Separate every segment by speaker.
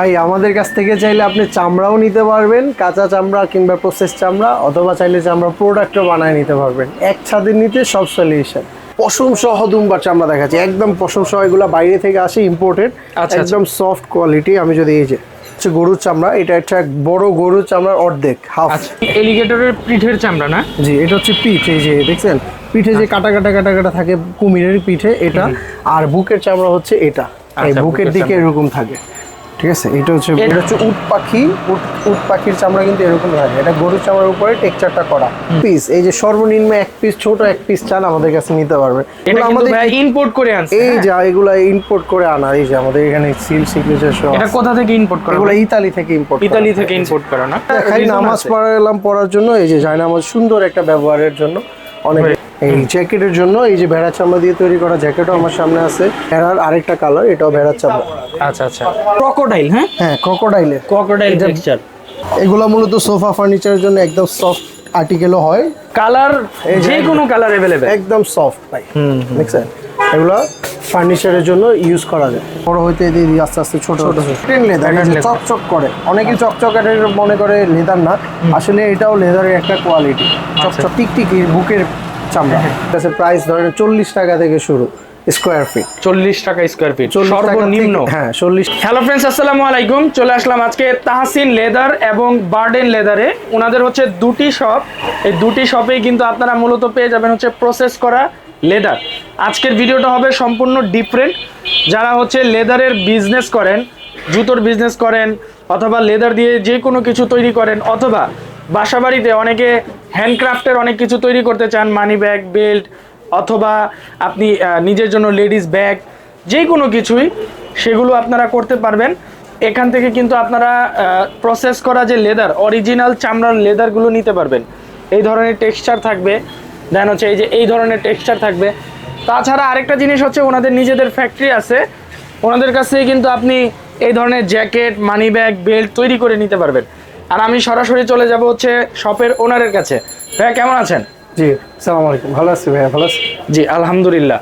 Speaker 1: ভাই আমাদের কাছ থেকে চাইলে আপনি চামড়াও নিতে পারবেন কাঁচা চামড়া কিংবা প্রসেস চামড়া অথবা চাইলে চামড়া প্রোডাক্টও বানায় নিতে পারবেন। এক ছাদের নিতে সব সলিউশন পশম সহ দুম্বার চামড়া দেখাচ্ছে। একদম পশম সহ এগুলো বাইরে থেকে আসে ইম্পোর্টেড
Speaker 2: আচ্ছা।
Speaker 1: একদম সফট কোয়ালিটি আমি যদি এই যে হচ্ছে গরুর চামড়া এটা একটা বড় গরুর চামড়ার অর্ধেক হাফ
Speaker 2: আচ্ছা এলিগেটরের পিঠের চামড়া না?
Speaker 1: জি এটা হচ্ছে পিঠ এই যে দেখছেন? পিঠে যে কাটা কাটা কাটা কাটা থাকে কুমিরের পিঠে এটা। আর বুকের চামড়া হচ্ছে এটা। এই
Speaker 2: আচ্ছা,
Speaker 1: বুকের দিকে এরকম থাকে। ঠিক আছে? এটা হচ্ছে এটা হচ্ছে উট পাখি। উট উট পাখির চামড়া কিন্তু এরকম থাকে এটা গরুর চামড়ার উপরে টেক্সচারটা করা। পিস এই যে সর্বনিম্ন এক পিস ছোট এক পিস চান আমাদের কাছে নিতে পারবে।
Speaker 2: এটা
Speaker 1: আমাদের
Speaker 2: ইম্পোর্ট করে আনছে
Speaker 1: এই
Speaker 2: হ্যাঁ?
Speaker 1: যে এগুলা ইম্পোর্ট করে আনা। এই যে আমাদের এখানে সিল সিগনেচার সহ
Speaker 2: এটা কোথা থেকে ইম্পোর্ট করা?
Speaker 1: এগুলো ইতালি থেকে ইম্পোর্ট
Speaker 2: ইতালি থেকে ইম্পোর্ট করা না?
Speaker 1: খালি নামাজ? পড়ালাম পড়ার জন্য এই যে জায়নামাজ সুন্দর একটা ব্যবহারের জন্য অনেক এই জ্যাকেটের জন্য এই যে ভেড়া চামড়া দিয়ে তৈরি করা জ্যাকেটও আমার সামনে আছে ভেড়ার আরেকটা কালার এটাও ভেড়ার চামড়া
Speaker 2: আচ্ছা আচ্ছা ক্রোকোডাইল হ্যাঁ
Speaker 1: হ্যাঁ ক্রোকোডাইলের
Speaker 2: ক্রোকোডাইল টেক্সচার
Speaker 1: এগুলো মূলত সোফা ফার্নিচারের জন্য একদম সফট আর্টিকেলও হয়
Speaker 2: কালার
Speaker 1: এই যে-
Speaker 2: যে কোনো কালার अवेलेबल
Speaker 1: একদম সফট ভাই দেখছেন এগুলো ফার্নিচারের জন্য ইউজ করা যায় বড় হইতে দিয়ে দিয়ে আস্তে আস্তে ছোট ছোট ট্রেন লেদার
Speaker 2: Pattern leather।
Speaker 1: চকচক করে অনেকে চকচক মনে করে লেদার না আসলে এটাও লেদারের একটা কোয়ালিটি চকচক টিকটিকি বুকের চামড়া। কাছে প্রাইস ধরেন চল্লিশ টাকা থেকে শুরু স্কোয়ার ফিট
Speaker 2: চল্লিশ টাকা স্কোয়ার ফিট সর্বনিম্ন।
Speaker 1: হ্যাঁ চল্লিশ
Speaker 2: হ্যালো ফ্রেন্ডস আসসালামু আলাইকুম। চলে আসলাম আজকে তাহসিন লেদার এবং বার্ডেন লেদারে ওনাদের হচ্ছে দুটি শপ এই দুটি শপেই কিন্তু আপনারা মূলত পেয়ে যাবেন হচ্ছে প্রসেস করা লেদার আজকের ভিডিওটা হবে সম্পূর্ণ ডিফারেন্ট যারা হচ্ছে লেদারের বিজনেস করেন জুতোর বিজনেস করেন অথবা লেদার দিয়ে যে কোনো কিছু তৈরি করেন অথবা বাসাবাড়িতে অনেকে হ্যান্ডক্রাফটের অনেক কিছু তৈরি করতে চান মানি ব্যাগ বেল্ট অথবা আপনি নিজের জন্য লেডিস ব্যাগ যে কোনো কিছুই, সেগুলো আপনারা করতে পারবেন। এখান থেকে কিন্তু আপনারা প্রসেস করা যে লেদার অরিজিনাল চামড়ার লেদারগুলো নিতে পারবেন। এই ধরনের টেক্সচার থাকবে। দেন হচ্ছে এই যে, এই ধরনের টেক্সচার থাকবে। তাছাড়া আরেকটা জিনিস হচ্ছে ওনাদের নিজেদের ফ্যাক্টরি আছে। ওনাদের কাছ থেকে কিন্তু আপনি এই ধরনের জ্যাকেট মানি ব্যাগ বেল্ট তৈরি করে নিতে পারবেন। আর আমি সরাসরি চলে যাব হচ্ছে শপের ওনারের কাছে। ভাইয়া কেমন আছেন?
Speaker 1: জি সালাম আলাইকুম। ভালো আছি ভাইয়া ভালো আছি?
Speaker 2: জি আলহামদুলিল্লাহ।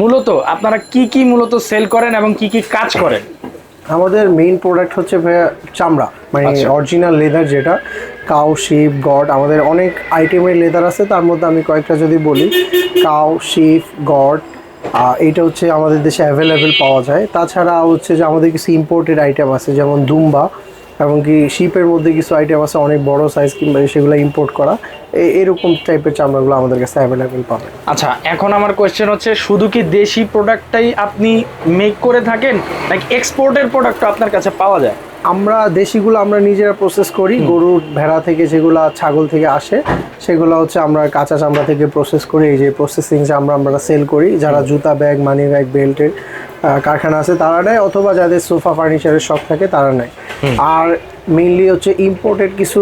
Speaker 2: মূলত আপনারা কি কি মূলত সেল করেন এবং কি কি কাজ করেন?
Speaker 1: আমাদের মেইন প্রোডাক্ট হচ্ছে ভাইয়া চামড়া মানে
Speaker 2: আচ্ছা।
Speaker 1: অরিজিনাল লেদার যেটা। কাউ শিপ গড আমাদের অনেক আইটেমের লেদার আছে তার মধ্যে আমি কয়েকটা যদি বলি। কাউ শিপ গড এইটা হচ্ছে আমাদের দেশে অ্যাভেলেবেল পাওয়া যায়। তাছাড়া হচ্ছে যে আমাদের কিছু ইম্পোর্টেড আইটেম আছে যেমন দুম্বা। এবং কি শিপের মধ্যে কিছু আইটেম আছে অনেক বড় সাইজ কিংবা সেগুলো ইম্পোর্ট করা এরকম টাইপের চামড়াগুলো আমাদের কাছে অ্যাভেলেবেল পাবে
Speaker 2: আচ্ছা এখন আমার কোয়েশ্চেন হচ্ছে শুধু কি দেশি প্রোডাক্টটাই আপনি মেক করে থাকেন? নাকি এক্সপোর্টের প্রোডাক্টও আপনার কাছে পাওয়া যায়?
Speaker 1: আমরা দেশিগুলো আমরা নিজেরা প্রসেস করি গরুর ভেড়া থেকে যেগুলো ছাগল থেকে আসে সেগুলো হচ্ছে আমরা কাঁচা চামড়া থেকে প্রসেস করি এই যে প্রসেসিং চামড়া আমরা সেল করি যারা জুতা ব্যাগ মানি ব্যাগ বেল্টের কারখানা আছে তারা নেয় অথবা যাদের সোফা ফার্নিচারের শপ থাকে তারা নেয়। আর মেইনলি হচ্ছে ইম্পোর্টেড কিছু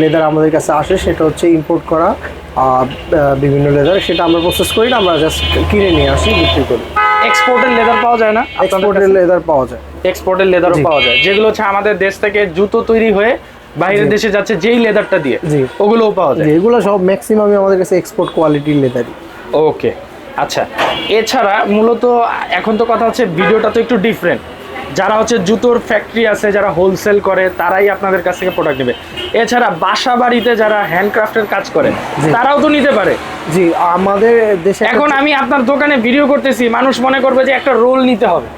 Speaker 1: লেদার আমাদের কাছে আসে সেটা হচ্ছে ইম্পোর্ট করা বিভিন্ন লেদার সেটা আমরা প্রসেস করি না আমরা জাস্ট কিনে নিয়ে আসি বিক্রি করি।
Speaker 2: এক্সপোর্টের লেদার পাওয়া যায় না
Speaker 1: এক্সপোর্টেড লেদার পাওয়া যায়।
Speaker 2: এক্সপোর্টের লেদারও পাওয়া যায়। যেগুলো হচ্ছে আমাদের দেশ থেকে জুতো তৈরি হয়ে বাইরের দেশে যাচ্ছে যেই লেদারটা দিয়ে
Speaker 1: জি।
Speaker 2: ওগুলোও পাওয়া যায়।
Speaker 1: এগুলো সব ম্যাক্সিমামই আমাদের কাছে এক্সপোর্ট কোয়ালিটির লেদারই
Speaker 2: ওকে আচ্ছা এছাড়া মূলত এখন তো কথা হচ্ছে ভিডিওটা তো একটু ডিফারেন্ট যারা হচ্ছে জুতোর ফ্যাক্টরি আছে যারা হোলসেল করে তারাই আপনাদের কাছ থেকে প্রোডাক্ট নেবে। এছাড়া বাসা বাড়িতে যারা হ্যান্ডক্রাফটের কাজ করে তারাও তো নিতে পারে।
Speaker 1: জি আমাদের দেশে
Speaker 2: এখন আমি আপনার দোকানে ভিডিও করতেছি মানুষ মনে করবে যে একটা রোল নিতে হবে।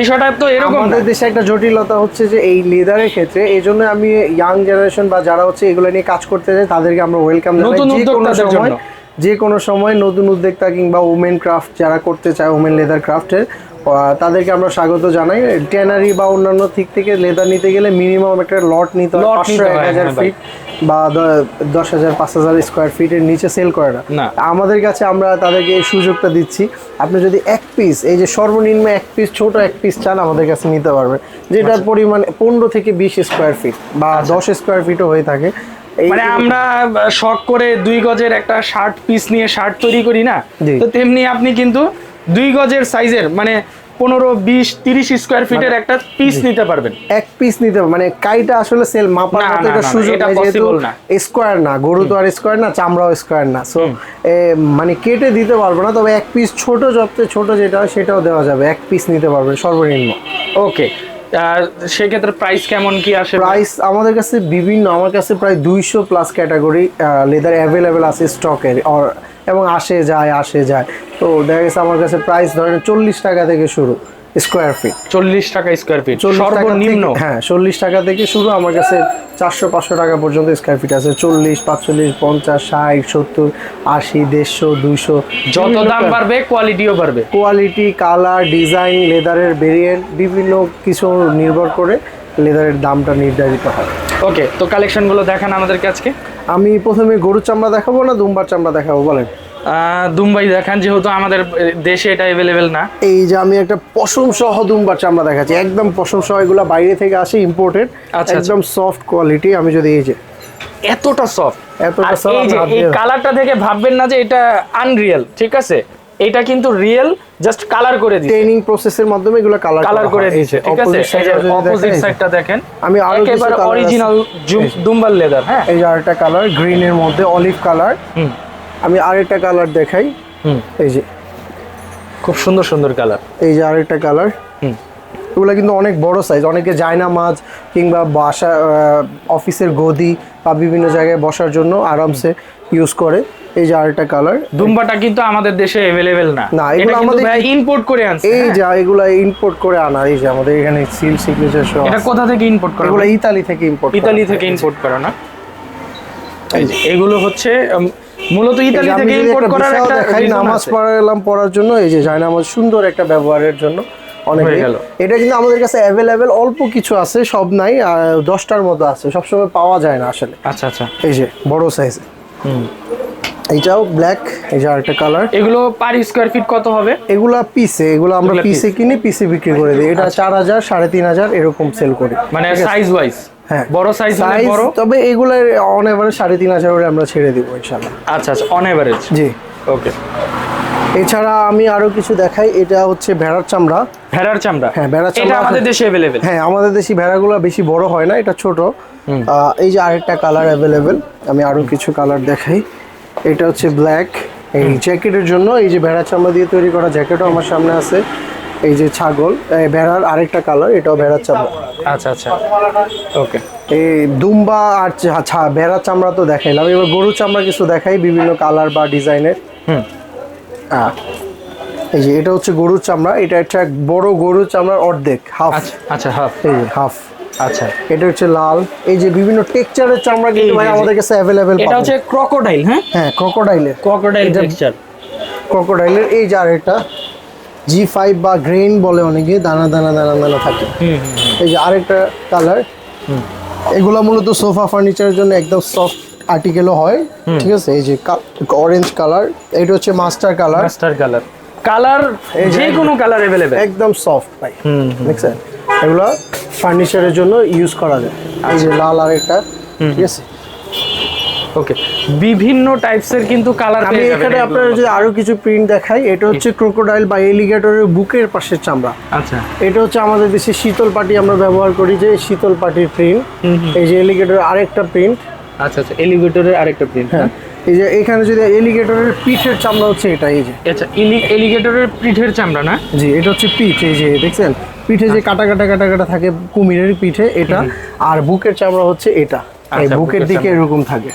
Speaker 2: বিষয়টা তো এরকম
Speaker 1: আমাদের দেশে একটা জটিলতা হচ্ছে যে এই লেদারের ক্ষেত্রে এই জন্য আমি ইয়াং জেনারেশন বা যারা হচ্ছে এগুলো নিয়ে কাজ করতে চায় তাদেরকে আমরা ওয়েলকাম
Speaker 2: নতুন উদ্যোক্তাদের জন্য।
Speaker 1: যে কোনো সময় নতুন উদ্যোক্তা কিংবা ওমেন ক্রাফট যারা করতে চায় ওমেন লেদার ক্রাফটের তাদেরকে আমরা স্বাগত জানাই। ট্যানারি বা অন্যান্য দিক থেকে লেদার নিতে গেলে মিনিমাম একটা লট নিতে হয় পাঁচশো এক হাজার
Speaker 2: হ্যাঁ
Speaker 1: ফিট বা দশ হাজার পাঁচ হাজার স্কোয়ার ফিটের নিচে সেল করে না। আমাদের কাছে আমরা তাদেরকে এই সুযোগটা দিচ্ছি। আপনি যদি এক পিস এই যে সর্বনিম্ন এক পিস ছোট এক পিস চান আমাদের কাছে নিতে পারবেন যেটার পরিমাণ পনেরো থেকে বিশ স্কোয়ার ফিট বা দশ স্কোয়ার ফিটও হয়ে থাকে।
Speaker 2: মানে আমরা শখ করে দুই গজের একটা শার্ট পিস নিয়ে শার্ট তৈরি করি না? তো তেমনি আপনি কিন্তু দুই গজের সাইজের মানে পনেরো বিশ তিরিশ স্কোয়ার ফিটের একটা পিস নিতে পারবেন।
Speaker 1: এক পিস নিতে মানে কাইটা আসলে সেল মাপার মতো একটা সুযোগ নেই যেহেতু
Speaker 2: না।
Speaker 1: স্কোয়ার না গরু তো আর স্কোয়ার না চামড়াও স্কোয়ার না। সো মানে কেটে দিতে পারব না তবে এক পিস ছোট যত ছোট যেটা হয় সেটাও দেওয়া যাবে। এক পিস নিতে পারবেন সর্বনিম্ন।
Speaker 2: ওকে সেক্ষেত্রে প্রাইস কেমন কি আসে?
Speaker 1: প্রাইস আমাদের কাছে বিভিন্ন, আমার কাছে প্রায় দুইশো প্লাস ক্যাটাগরি লেদার অ্যাভেলেবেল আছে স্টকের এবং আসে যায় আসে যায়। তো দেখা গেছে আমার কাছে প্রাইস ধরেন চল্লিশ টাকা থেকে শুরু। Square feet.
Speaker 2: চল্লিশ টাকা স্কোয়ার ফিট। সর্বনিম্ন।
Speaker 1: হ্যাঁ চল্লিশ টাকা থেকে শুরু আমার কাছে চারশো পাঁচশো টাকা পর্যন্ত স্কোয়ার ফিট আছে। চল্লিশ পাঁচচল্লিশ পঞ্চাশ ষাট সত্তর আশি দেড়শো দুইশো।
Speaker 2: যত দাম বাড়বে কোয়ালিটিও বাড়বে।
Speaker 1: কোয়ালিটি কালার ডিজাইন লেদারের ভেরিয়েন্ট বিভিন্ন কিছু নির্ভর করে লেদারের দামটা নির্ধারিত হয়।
Speaker 2: ওকে তো কালেকশনগুলো দেখান আমাদেরকে আজকে।
Speaker 1: আমি প্রথমে গরুর চামড়া দেখাবো না দুম্বার চামড়া দেখাবো বলেন।
Speaker 2: আহ, দুবাই দেখান যেহেতু আমাদের দেশে এটা অ্যাভেলেবেল না।
Speaker 1: এই যে আমি একটা পশম সহ দুম্বার চামড়া দেখাচ্ছি একদম পশম সহ এগুলো বাইরে থেকে আসে ইম্পোর্টেড
Speaker 2: আচ্ছা।
Speaker 1: একদম সফট কোয়ালিটি আমি যদি এই যে
Speaker 2: এতটা সফট
Speaker 1: এতটা soft
Speaker 2: এই কালারটা দেখে ভাববেন না যে এটা আনরিয়েল ঠিক আছে? এটা কিন্তু রিয়েল জাস্ট কালার করে দিয়েছে
Speaker 1: ট্রেনিং প্রসেসের মাধ্যমে এগুলো কালার
Speaker 2: কালার করে দিয়েছে ঠিক আছে? অপোজিট সাইডটা দেখেন
Speaker 1: আমি আরও কিছু
Speaker 2: একেবারে অরিজিনাল দুম্বাল লেদার হ্যাঁ?
Speaker 1: এই যে আরেকটা কালার গ্রিনের মধ্যে অলিভ কালার
Speaker 2: হুম।
Speaker 1: আমি আরেকটা কালার দেখাই
Speaker 2: হুম
Speaker 1: এই যে
Speaker 2: খুব সুন্দর সুন্দর কালার
Speaker 1: এই যে আরেকটা কালার
Speaker 2: হুম
Speaker 1: এগুলো কিন্তু অনেক বড় সাইজ অনেকে জায়না মাছ কিংবা বাসা আহ, অফিসের গদি বা বিভিন্ন জায়গায় বসার জন্য আরামসে ইউজ করে এই যে আরেকটা কালার
Speaker 2: দুম্বাটা কিন্তু আমাদের দেশে अवेलेबल না
Speaker 1: না, এগুলো
Speaker 2: এটা কিন্তু
Speaker 1: আমাদের-
Speaker 2: ইম্পোর্ট করে আনছে
Speaker 1: এই
Speaker 2: হ্যাঁ?
Speaker 1: যে এগুলো ইম্পোর্ট করে আনা এই যে আমাদের এখানে সিল সিগনেচার সহ
Speaker 2: এটা কোথা থেকে ইম্পোর্ট করা
Speaker 1: এগুলো ইতালি থেকে ইম্পোর্ট
Speaker 2: ইতালি থেকে ইম্পোর্ট করা না এই যে এগুলো হচ্ছে উম, মূলত ইতালি থেকে ইম্পোর্ট করার একটা
Speaker 1: দেখাই নামাজ। পড়ালাম পড়ার জন্য এই যে সুন্দর একটা ব্যবহারের জন্য অনেক।
Speaker 2: গেল।
Speaker 1: এটা কিন্তু আমাদের কাছে অ্যাভেলেবেল অল্প কিছু আছে সব নাই দশটার মতো আছে সবসময় পাওয়া যায় না আসলে।
Speaker 2: আচ্ছা আচ্ছা।
Speaker 1: এই যে বড় সাইজ
Speaker 2: হুম।
Speaker 1: এইটাও ব্ল্যাক এই যে আরেকটা কালার
Speaker 2: এগুলো পার স্কোয়ার ফিট কত হবে?
Speaker 1: এগুলা পিসে এগুলো আমরা পিসে কিনি পিসে বিক্রি করে দিই। এটা চার হাজার সাড়ে তিন হাজার এরকম সেল করি।
Speaker 2: মানে সাইজ ওয়াইজ
Speaker 1: হ্যাঁ
Speaker 2: বড় সাইজ হলে
Speaker 1: সাইজ
Speaker 2: বড়
Speaker 1: তবে এগুলোর অন এভারেজ সাড়ে তিন হাজার করে আমরা ছেড়ে দিব ইনশাল্লাহ
Speaker 2: আচ্ছা আচ্ছা অন এভারেজ
Speaker 1: জি
Speaker 2: ওকে
Speaker 1: এছাড়া আমি আরো কিছু দেখাই এটা হচ্ছে ভেড়ার চামড়া
Speaker 2: ভেড়ার চামড়া
Speaker 1: হ্যাঁ, ভেড়ার
Speaker 2: এটা
Speaker 1: চামড়া
Speaker 2: আমাদের
Speaker 1: আছে।
Speaker 2: দেশে अवेलेबल
Speaker 1: হ্যাঁ আমাদের দেশি ভেড়াগুলো বেশি বড় হয় না এটা ছোট আহ, এই যে আরেকটা কালার অ্যাভেলেবেল আমি আরো কিছু কালার দেখাই এটা হচ্ছে ব্ল্যাক এই জ্যাকেটের জন্য এই যে ভেড়া চামড়া দিয়ে তৈরি করা জ্যাকেটও আমার সামনে আছে এই যে ছাগল এই ভেড়ার আরেকটা কালার এটাও ভেড়ার চামড়া।
Speaker 2: আচ্ছা আচ্ছা। ওকে
Speaker 1: এই দুম্বা আর চা- ছা- ভেড়ার চামড়া তো দেখাইলাম। এবার গরুর চামড়া কিছু দেখাই বিভিন্ন কালার বা ডিজাইনের।
Speaker 2: হুম।
Speaker 1: আহ, এই যে এটা হচ্ছে গরুর চামড়া এটা একটা বড় গরুর চামড়ার অর্ধেক হাফ
Speaker 2: আচ্ছা আচ্ছা হাফ
Speaker 1: এই যে হাফ
Speaker 2: আচ্ছা।
Speaker 1: এটা হচ্ছে লাল। এই যে বিভিন্ন টেক্সচারের চামড়া কিন্তু ভাই আমাদের কাছে অ্যাভেলেবেল
Speaker 2: এটা হচ্ছে ক্রোকোডাইল হ্যাঁ?
Speaker 1: হ্যাঁ ক্রোকোডাইলের
Speaker 2: ক্রোকোডাইল টেক্সচার
Speaker 1: ক্রোকোডাইলের এই যে আরেকটা। জি ফাইভ বা গ্রেন বলে অনেকে দানা দানা দানা দানা থাকে
Speaker 2: হুম হুম
Speaker 1: এই যে আরেকটা কালার এগুলো মূলত সোফা ফার্নিচারের জন্য একদম সফট আর্টিকেলও হয় ঠিক আছে এই যে অরেঞ্জ কালার এটা হচ্ছে master colour
Speaker 2: master colour colour
Speaker 1: এই যে-
Speaker 2: যে কোনো কালার अवेलेबल
Speaker 1: একদম সফট ভাই
Speaker 2: হুম
Speaker 1: দেখছেন এগুলো ফার্নিচারের জন্য ইউজ করা যায় এই যে লাল আরেকটা ঠিক আছে
Speaker 2: ওকে বিভিন্ন টাইপসের কিন্তু কালার
Speaker 1: আমি এখানে আপনার যদি আরও কিছু প্রিন্ট দেখাই এটা হচ্ছে ক্রোকোডাইল বা এলিগেটরের বুকের পাশের চামড়া।
Speaker 2: আচ্ছা।
Speaker 1: এটা হচ্ছে আমাদের দেশে শীতল পাটি আমরা ব্যবহার করি যে শীতল পাটির প্রিন্ট এই যে এলিগেটরের আরেকটা প্রিন্ট
Speaker 2: আচ্ছা আচ্ছা এলিগেটরের আরেকটা প্রিন্ট
Speaker 1: হ্যাঁ। এই যে এখানে যদি এলিগেটরের পিঠের চামড়া হচ্ছে এটা এই যে।
Speaker 2: আচ্ছা এলিগেটরের পিঠের চামড়া না?
Speaker 1: জি এটা হচ্ছে পিঠ এই যে দেখছেন? পিঠে যে কাটা কাটা কাটা কাটা থাকে কুমিরের পিঠে এটা। আর বুকের চামড়া হচ্ছে এটা। এই
Speaker 2: আচ্ছা,
Speaker 1: বুকের দিকে এরকম থাকে।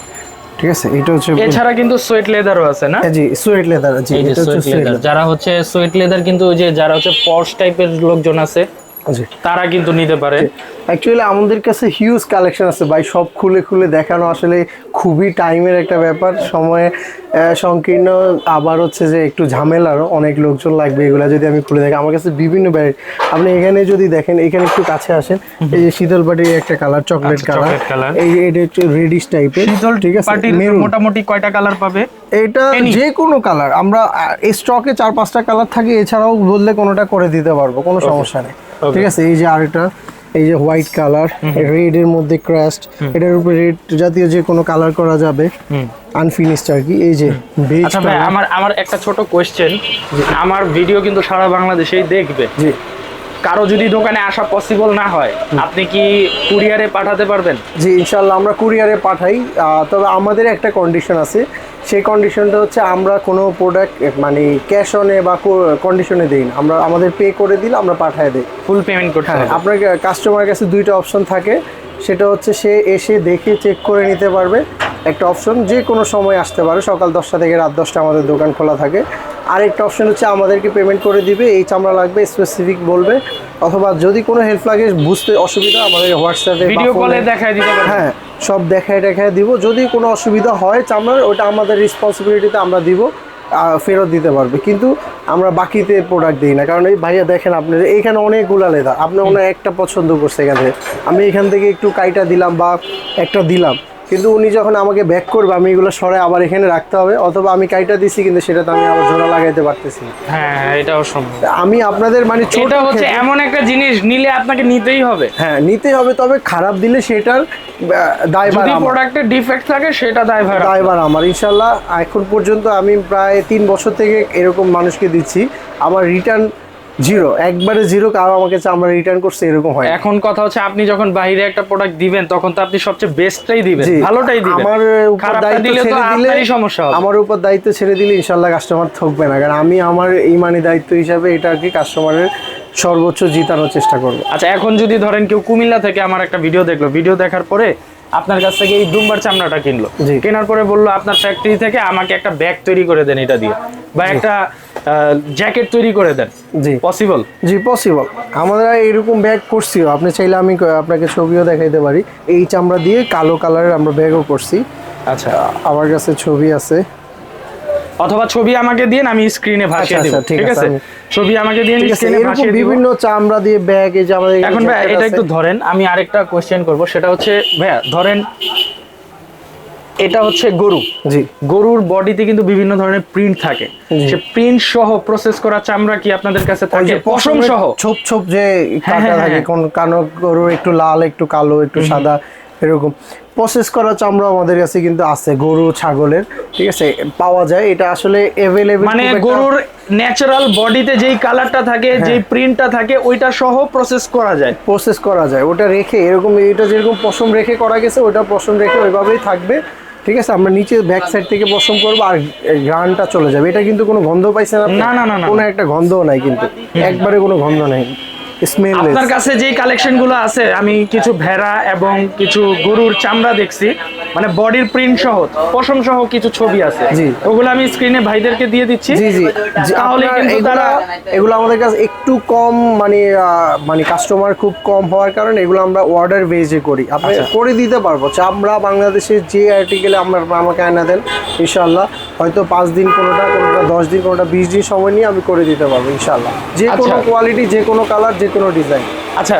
Speaker 1: ঠিক আছে? এটা হচ্ছে
Speaker 2: এছাড়া কিন্তু সোয়েট লেদারও আছে না?
Speaker 1: জি সোয়েট লেদার জি এটা হচ্ছে
Speaker 2: সোয়েট লেদার যারা হচ্ছে সোয়েট লেদার কিন্তু ওই যে যারা হচ্ছে পর্স টাইপের লোকজন আছে তারা কিন্তু নিতে পারে।
Speaker 1: অ্যাকচুয়ালি আমাদের কাছে হিউজ কালেকশন আছে। ভাই সব খুলে খুলে দেখানো আসলে খুবই টাইমের একটা ব্যাপার। সময়ে সংকীর্ণ আবার হচ্ছে যে একটু ঝামেলারও অনেক লোকজন লাগবে এগুলা যদি আমি খুলে দেখি। আমার কাছে বিভিন্ন ভ্যারাইটি আপনি এখানে যদি দেখেন এখানে একটু কাছে আসেন এই যে শীতল পাটির একটা কালার চকলেট কালার এই এটা একটু রেডিশ টাইপের
Speaker 2: শীতল
Speaker 1: ঠিক আছে?
Speaker 2: মোটামুটি কয়টা কালার পাবে?
Speaker 1: এটা? যে কোনো কালার আমরা স্টকে চার পাঁচটা কালার থাকে এছাড়াও বললে কোনোটা করে দিতে পারব কোনো সমস্যা নেই. ঠিক আছে? এই যে আরেকটা এই যে হোয়াইট কালার রেড এর মধ্যে ক্রাস্ট এটার উপরে রেড জাতীয় যে কোনো কালার করা যাবে আনফিনিশড আর কি। এই যে
Speaker 2: আচ্ছা ভাই আমার আমার একটা ছোট কোয়েশ্চেন আমার ভিডিও কিন্তু সারা বাংলাদেশেই দেখবে।
Speaker 1: জি।
Speaker 2: কারও যদি দোকানে আসা পসিবল না হয় আপনি কি কুরিয়ারে পাঠাতে পারবেন?
Speaker 1: জি ইনশাল্লাহ আমরা কুরিয়ারে পাঠাই। তবে আমাদের একটা কন্ডিশন আছে। সেই কন্ডিশনটা হচ্ছে আমরা কোনো প্রোডাক্ট মানে ক্যাশ অনে বা কন্ডিশনে দিই না। আমরা আমাদের পে করে দিলে আমরা পাঠিয়ে দিই।
Speaker 2: ফুল পেমেন্ট করতে
Speaker 1: হ্যাঁ আপনার কাস্টমারের কাছে দুইটা অপশন থাকে। সেটা হচ্ছে সে এসে দেখে চেক করে নিতে পারবে। একটা অপশন যে কোনো সময় আসতে পারে সকাল দশটা থেকে রাত দশটা আমাদের দোকান খোলা থাকে। আরেকটা অপশন হচ্ছে আমাদেরকে পেমেন্ট করে দিবে এই চামড়া লাগবে স্পেসিফিক বলবে অথবা যদি কোনো হেল্প লাগে বুঝতে অসুবিধা আমাদের হোয়াটসঅ্যাপে
Speaker 2: ভিডিও কলে দেখায় দিতে
Speaker 1: হ্যাঁ সব দেখায় দেখায় দিব। যদি কোনো অসুবিধা হয় চামড়ার ওটা আমাদের রেসপন্সিবিলিটিতে আমরা দিব ফেরত দিতে পারবে। কিন্তু আমরা বাকিতে প্রোডাক্ট দিই না। কারণ এই ভাইয়া দেখেন আপনার এইখানে অনেকগুলা লেদা। আপনি ওনার একটা পছন্দ করছে এখান থেকে। আমি এখান থেকে একটু কাইটা দিলাম বা একটা দিলাম। কিন্তু উনি যখন আমাকে ব্যাক করবে আমি এগুলো সরাই আবার এখানে রাখতে হবে অথবা আমি কাইটা দিছি কিন্তু সেটা তো আমি আবার জোড়া লাগাইতে পারতেছি
Speaker 2: হ্যাঁ এটাও সম্ভব।
Speaker 1: আমি আপনাদের মানে ছোট
Speaker 2: এটা হচ্ছে এমন একটা জিনিস নিলে আপনাকে নিতেই হবে।
Speaker 1: হ্যাঁ নিতেই হবে তবে খারাপ দিলে সেটার দায়ভার
Speaker 2: যদি
Speaker 1: আমার।
Speaker 2: প্রোডাক্টের ডিফেক্ট থাকে সেটা দায়ভার
Speaker 1: দায়ভার আমার ইনশাল্লাহ এখন পর্যন্ত আমি প্রায় তিন বছর থেকে এরকম মানুষকে দিচ্ছি। আমার রিটার্ন জিরো একবারে জিরো কারও আমাকে চামড়া রিটার্ন করছে এরকম হয়
Speaker 2: এখন কথা হচ্ছে আপনি যখন বাইরে একটা প্রোডাক্ট দিবেন তখন তো আপনি সবচেয়ে বেস্টটাই দিবেন ভালোটাই দিবেন।
Speaker 1: আমার উপর দায়িত্ব
Speaker 2: দিলে তো
Speaker 1: ছেড়ে দিলে
Speaker 2: আপনারই সমস্যা হবে।
Speaker 1: আমার উপর দায়িত্ব ছেড়ে দিলে ইনশাল্লাহ কাস্টমার ঠকবে না। কারণ আমি আমার ইমানি দায়িত্ব হিসাবে এটা আর কি কাস্টমারের সর্বোচ্চ জিতানোর চেষ্টা করব।
Speaker 2: আচ্ছা এখন যদি ধরেন কেউ কুমিল্লা থেকে আমার একটা ভিডিও দেখল ভিডিও দেখার পরে আপনার কাছ থেকে এই দুম্বার চামড়াটা কিনলো। কেনার পরে বলল আপনার ফ্যাক্টরি থেকে আমাকে একটা ব্যাগ তৈরি করে দেন এটা দিয়ে। বা একটা জ্যাকেট তৈরি করে দেন।
Speaker 1: জি।
Speaker 2: পসিবল
Speaker 1: জি পসিবল আমরা এরকম ব্যাগ করছি। আপনি চাইলে আমি আপনাকে ছবিও দেখাইতে পারি। এই চামড়া দিয়ে কালো কালারের আমরা ব্যাগও করছি।
Speaker 2: আচ্ছা।
Speaker 1: আমার কাছে ছবি আছে।
Speaker 2: অথবা ছবি আমাকে দিন আমি স্ক্রিনে ভাসিয়ে
Speaker 1: আচ্ছা,
Speaker 2: দিব।
Speaker 1: আচ্ছা, ঠিক আছে,
Speaker 2: ছবি আমাকে দিন স্ক্রিনে ভাসিয়ে দিব।
Speaker 1: বিভিন্ন চামড়া দিয়ে ব্যাগ এই যে আমাদের এখন
Speaker 2: ভাই এটা একটু ধরেন আমি আরেকটা কোশ্চেন করব। সেটা হচ্ছে ভাইয়া ধরেন এটা হচ্ছে গরু।
Speaker 1: জি।
Speaker 2: গরুর বডিতে কিন্তু বিভিন্ন ধরনের প্রিন্ট থাকে। সে প্রিন্ট সহ প্রসেস করা চামড়া কি আপনাদের কাছে থাকে? পশম সহ?
Speaker 1: ছোপ ছোপ যে
Speaker 2: হ্যাঁ,
Speaker 1: কাটা
Speaker 2: হ্যাঁ,
Speaker 1: থাকে
Speaker 2: হ্যাঁ।
Speaker 1: কোন কানো গরুর একটু লাল একটু কালো একটু সাদা এরকম। প্রসেস করা চামড়া আমাদের কাছে কিন্তু আছে গরু ছাগলের। ঠিক আছে? পাওয়া যায়। এটা আসলে এভেলেবেল
Speaker 2: মানে গরুর ন্যাচারাল বডিতে যেই কালারটা থাকে। যেই প্রিন্টটা থাকে ওইটা সহ প্রসেস করা যায়।
Speaker 1: প্রসেস করা যায়। ওটা রেখে এরকম এটা যেরকম পশম রেখে করা গেছে ওটা পশম রেখে ওইভাবেই থাকবে। ঠিক আছে আমরা নিচে ব্যাক সাইড থেকে পশম করব আর গ্রানটা চলে যাবে। এটা কিন্তু কোনো গন্ধ পাইছে না
Speaker 2: না, না, না, না।
Speaker 1: কোনো একটা গন্ধও নাই কিন্তু। একবারে কোনো গন্ধ নাই।
Speaker 2: আপনার কাছে যেই কালেকশনগুলো আছে আমি কিছু ভেড়া এবং কিছু গরুর চামড়া দেখছি মানে বডির প্রিন্ট সহ পশম সহ কিছু ছবি আছে। ওগুলো আমি স্ক্রিনে ভাইদেরকে দিয়ে দিচ্ছি।
Speaker 1: জি জি।
Speaker 2: তাহলে কিন্তু তারা
Speaker 1: এগুলো আমাদের কাছে একটু কম মানে মানে কাস্টমার খুব কম হওয়ার কারণে এগুলো আমরা অর্ডার বেজে করি। আপনি
Speaker 2: আচ্ছা।
Speaker 1: করে দিতে পারব। চামড়া বাংলাদেশের যে আর্টিকেলে আমরা আমাকে আনা দেন ইনশাল্লাহ হয়তো পাঁচ দিন কোনোটা কোনোটা দশ দিন কোনোটা বিশ দিন সময় নিয়ে আমি করে দিতে পারব ইনশাল্লাহ যে কোনো
Speaker 2: আচ্ছা।
Speaker 1: কোয়ালিটি যে কোনো কালার যে কোনো ডিজাইন
Speaker 2: আচ্ছা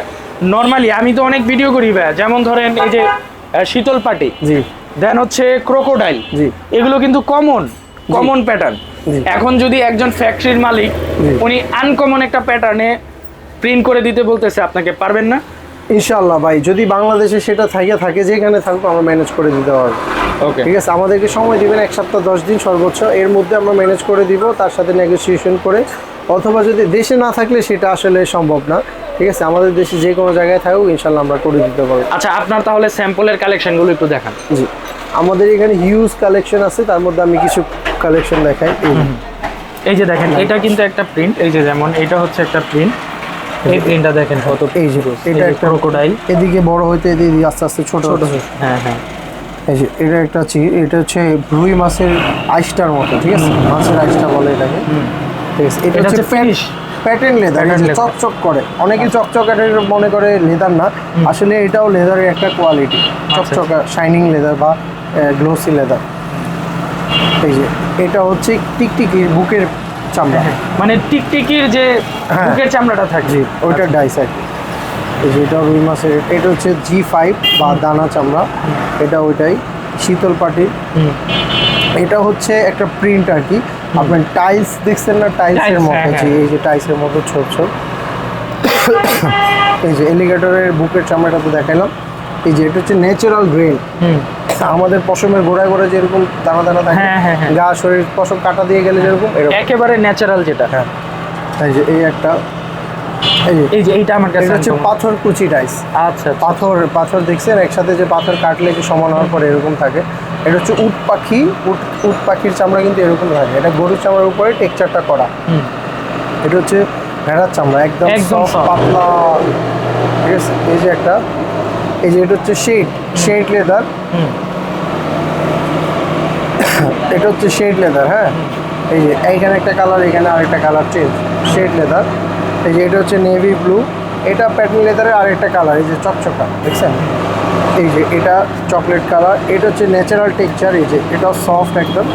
Speaker 2: নর্মালি আমি তো অনেক ভিডিও করি ভাইয়া যেমন ধরেন এই যে শীতল পাটি
Speaker 1: জি।
Speaker 2: দেন হচ্ছে ক্রোকোডাইল
Speaker 1: জি।
Speaker 2: এগুলো কিন্তু কমন কমন প্যাটার্ন এখন যদি একজন ফ্যাক্টরির মালিক উনি আনকমন একটা প্যাটার্নে প্রিন্ট করে দিতে বলতেছে আপনাকে পারবেন না?
Speaker 1: ইনশাল্লাহ ভাই যদি বাংলাদেশে সেটা থাকে থাকে যেখানে থাকব আমরা ম্যানেজ করে দিতে পারব।
Speaker 2: ওকে
Speaker 1: ঠিক আছে আমাদেরকে সময় দিবেন এক সপ্তাহ দশ দিন সর্বোচ্চ এর মধ্যে আমরা ম্যানেজ করে দিব তার সাথে নেগোসিয়েশন করে অথবা যদি দেশে না থাকলে সেটা আসলে সম্ভব না। ঠিক আছে? আমাদের দেশে যে কোনো জায়গায় থাকুক ইনশাল্লাহ আমরা করে দিতে পারব।
Speaker 2: আচ্ছা আপনার তাহলে স্যাম্পলের কালেকশনগুলো একটু দেখান।
Speaker 1: জি। আমাদের এখানে হিউজ কালেকশন আছে তার মধ্যে আমি কিছু কালেকশন দেখাই। এই যে।
Speaker 2: এই যে দেখেন এটা কিন্তু একটা প্রিন্ট। এই যে যেমন এটা হচ্ছে একটা প্রিন্ট। এই প্রিন্টটা দেখেন কত
Speaker 1: এই যে এটা একটা
Speaker 2: ক্রোকোডাইল।
Speaker 1: এদিকে বড় হইতে এদিকে আস্তে আস্তে ছোট
Speaker 2: ছোট হ্যাঁ হ্যাঁ।
Speaker 1: এই যে এটা একটা এটা হচ্ছে রুই মাছের আইসটার মতো ঠিক আছে? মাছের আইসটা বলে এটাকে। ঠিক আছে এটা হচ্ছে
Speaker 2: finish।
Speaker 1: প্যাটার্ন লেদার চকচক করে। অনেকে চকচক এটা মনে করে লেদার না। আসলে এটাও লেদারের একটা কোয়ালিটি চকচক শাইনিং লেদার বা গ্লোসি লেদার এই যে এটা হচ্ছে টিকটিকির বুকের চামড়া।
Speaker 2: মানে টিকটিকির যে
Speaker 1: হ্যাঁ।
Speaker 2: বুকের চামড়াটা থাকে।
Speaker 1: ওইটা ডাইস আর কি। এই যে এটা রুই মাছের এটা হচ্ছে জি ফাইভ বা দানা চামড়া। এটা ওইটাই শীতল পাটির এটা হচ্ছে একটা প্রিন্ট আর কি। আপনার টাইলস দেখছেন না? টাইলসের মতো
Speaker 2: যে
Speaker 1: জি
Speaker 2: হ্যাঁ।
Speaker 1: এই যে টাইলসের মতো ছোট ছোট এই যে এলিগেটরের বুকের চামড়াটা তো দেখালাম এই যে এটা হচ্ছে ন্যাচারাল গ্রেন
Speaker 2: হুম।
Speaker 1: আমাদের পশমের গোড়ায় গোড়ায় যেরকম দানা দানা থাকে
Speaker 2: হ্যাঁ, হ্যাঁ, হ্যাঁ।
Speaker 1: গা শরীর পশম কাটা দিয়ে গেলে যেরকম এরকম।
Speaker 2: একেবারে ন্যাচারাল যেটা।
Speaker 1: হ্যাঁ। এই যে এই একটা এই যে।
Speaker 2: এই যে এইটা আমার কাছে
Speaker 1: হচ্ছে পাথর কুচি ডাইস
Speaker 2: আচ্ছা
Speaker 1: পাথর পাথর দেখছেন? একসাথে যে পাথর কাটলে যে সমান হওয়ার পরে এরকম থাকে। এটা হচ্ছে উট পাখি। উট উট পাখির চামড়া কিন্তু এরকম থাকে। এটা গরুর চামড়ার উপরে টেক্সচারটা করা।
Speaker 2: হুম।
Speaker 1: এটা হচ্ছে ভেড়ার চামড়া একদম। পাতলা। ঠিক আছে? এই যে একটা। এই যে এটা হচ্ছে শেড শেড লেদার
Speaker 2: হুম।
Speaker 1: এটা হচ্ছে শেড লেদার হ্যাঁ? এই যে এইখানে একটা কালার এখানে আরেকটা কালার চেঞ্জ শেড লেদার এই যে এটা হচ্ছে নেভি ব্লু এটা প্যাটার্ন লেদারের আরেকটা কালার এই যে চকচকা দেখছেন? এই যে এটা চকলেট কালার এটা হচ্ছে ন্যাচারাল টেক্সচার এই যে এটাও সফট একদম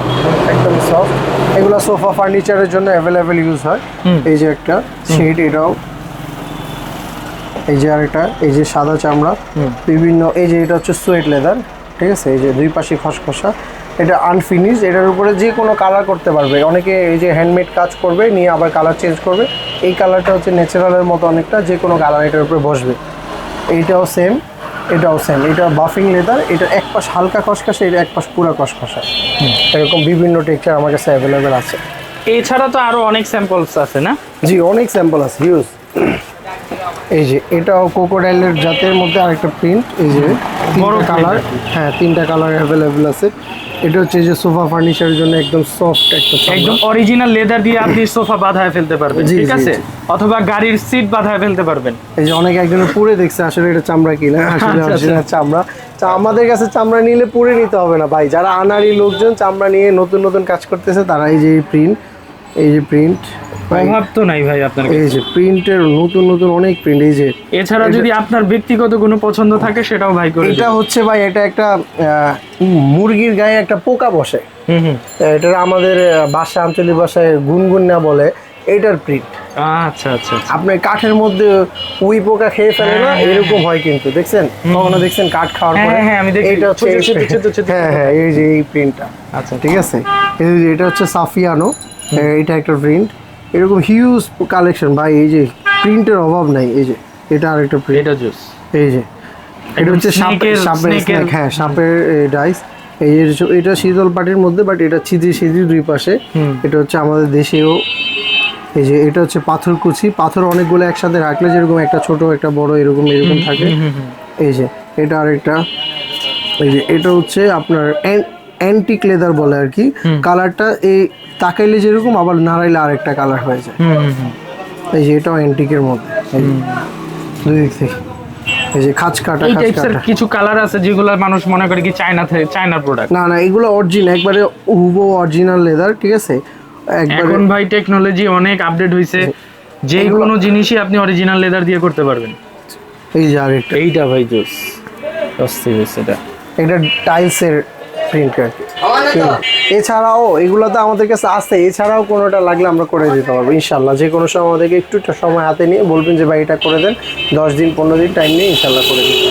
Speaker 1: একদম সফট এগুলো সোফা ফার্নিচারের জন্য অ্যাভেলেবেল ইউজ হয়। এই যে একটা শেড এটাও। এই যে আরেকটা এই যে সাদা চামড়া। বিভিন্ন এই যে এটা হচ্ছে সোয়েট লেদার ঠিক আছে? এই যে দুই পাশে খসখসা। এটা আনফিনিশ এটার উপরে যে কোনো কালার করতে পারবে। অনেকে এই যে হ্যান্ডমেড কাজ করবে নিয়ে আবার কালার চেঞ্জ করবে। এই কালারটা হচ্ছে ন্যাচারালের মতো অনেকটা যে কোনো কালার এটার উপরে বসবে। এইটাও সেম এটাও সেম এটা বাফিং লেদার এটা এক পাশ হালকা খসখসা এটা এক পাশ পুরো খসখসা। এরকম বিভিন্ন টেক্সচার আমার কাছে অ্যাভেলেবেল আছে।
Speaker 2: এছাড়া তো আরও অনেক স্যাম্পলস আছে না?
Speaker 1: জি অনেক স্যাম্পল আছে হিউজ এই যে এটাও কোকোডাইলের জাতের মধ্যে আরেকটা প্রিন্ট এই যে
Speaker 2: বড়
Speaker 1: কালার হ্যাঁ তিনটা কালার অ্যাভেলেবেল আছে। এটা হচ্ছে যে সোফা ফার্নিচারের জন্য একদম সফট একটা
Speaker 2: একদম অরিজিনাল লেদার দিয়ে আপনি সোফা বাঁধায় ফেলতে পারবেন ঠিক আছে? অথবা গাড়ির সিট বাঁধায় ফেলতে পারবেন।
Speaker 1: এই যে অনেক একজনের পুরে দেখছে আসলে এটা চামড়া কিনা? আসলে
Speaker 2: আচ্ছা,
Speaker 1: অরিজিনাল চামড়া। তা আমাদের কাছে চামড়া নিলে পুরে নিতে হবে না ভাই। যারা আনারি লোকজন চামড়া নিয়ে নতুন নতুন কাজ করতেছে তারা এই যে প্রিন্ট এই যে প্রিন্ট
Speaker 2: অভাব তো নাই ভাই আপনার
Speaker 1: এই যে প্রিন্টের নতুন নতুন অনেক প্রিন্ট এই যে
Speaker 2: এছাড়া যদি আপনার ব্যক্তিগত কোনো পছন্দ থাকে সেটাও ভাই করে
Speaker 1: এটা হচ্ছে ভাই এটা একটা মুরগির গায়ে একটা পোকা বসে।
Speaker 2: হুম হুম।
Speaker 1: এটা আমাদের ভাষা আঞ্চলিক ভাষায় গুনগুন না বলে এটার প্রিন্ট।
Speaker 2: আচ্ছা আচ্ছা আচ্ছা।
Speaker 1: আপনার কাঠের মধ্যে উই পোকা খেয়ে ফেলে না এরকম হয় কিন্তু দেখছেন? কখনো দেখছেন কাঠ খাওয়ার
Speaker 2: হ্যাঁ,
Speaker 1: পরে?
Speaker 2: হ্যাঁ, আমি দেখছি।
Speaker 1: এইটা হচ্ছে। হ্যাঁ হ্যাঁ এই যে এই প্রিন্টটা।
Speaker 2: আচ্ছা
Speaker 1: ঠিক আছে? এই যে এটা হচ্ছে সাফিয়ানো এটা একটা প্রিন্ট। এরকম হিউজ কালেকশন ভাই এই যে প্রিন্টের অভাব নাই এই যে এটা আরেকটা প্রিন্ট
Speaker 2: এটা জুস
Speaker 1: এই যে এটা হচ্ছে সাপের সাপের হ্যাঁ সাপের ডাইস এই যে এটা শীতল পাটির মধ্যে বাট এটা ছিদ্রি ছিদ্রি দুই পাশে। এটা হচ্ছে আমাদের দেশেও এই যে এটা হচ্ছে পাথর কুচি। পাথর অনেকগুলো একসাথে রাখলে যেরকম একটা ছোট একটা বড় এরকম এরকম থাকে। এই যে এটা আরেকটা। এই যে এটা হচ্ছে আপনার অ্যান্টিক লেদার বলে আর কি। কালারটা এই তাকাইলে যেরকম আবার নাড়াইলে আরেকটা কালার হয়ে যায়।
Speaker 2: হুম হুম হুম।
Speaker 1: এই যে এটাও অ্যান্টিকের মধ্যে। দুই দিক থেকে। এই যে খাঁচ কাটা
Speaker 2: এই
Speaker 1: খাঁচ কাটা।
Speaker 2: কিছু কালার আছে যেগুলো মানুষ মনে করে কি চায়না থেকে চায়নার প্রোডাক্ট
Speaker 1: না না এগুলো অরিজিনাল একবারে হুবো অরিজিনাল লেদার ঠিক আছে? একবারে
Speaker 2: এখন ভাই টেকনোলজি অনেক আপডেট হয়েছে যে কোনো জিনিসই আপনি অরিজিনাল লেদার দিয়ে করতে পারবেন।
Speaker 1: এই যে আরেকটা।
Speaker 2: এইটা ভাই জুস। অস্থির হয়েছে এটা।
Speaker 1: এটা টাইলসের প্রিন্ট আর কি। এছাড়াও এগুলো তো আমাদের কাছে আছে, এছাড়াও কোনোটা লাগলে আমরা করে দিতে পারব, ইনশাল্লাহ। যে কোনো সময় আমাদেরকে একটু সময় হাতে নিয়ে বলবেন যে ভাই এটা করে দেন, দশ দিন, পনেরো দিন টাইম নিয়ে ইনশাল্লাহ করে দিতে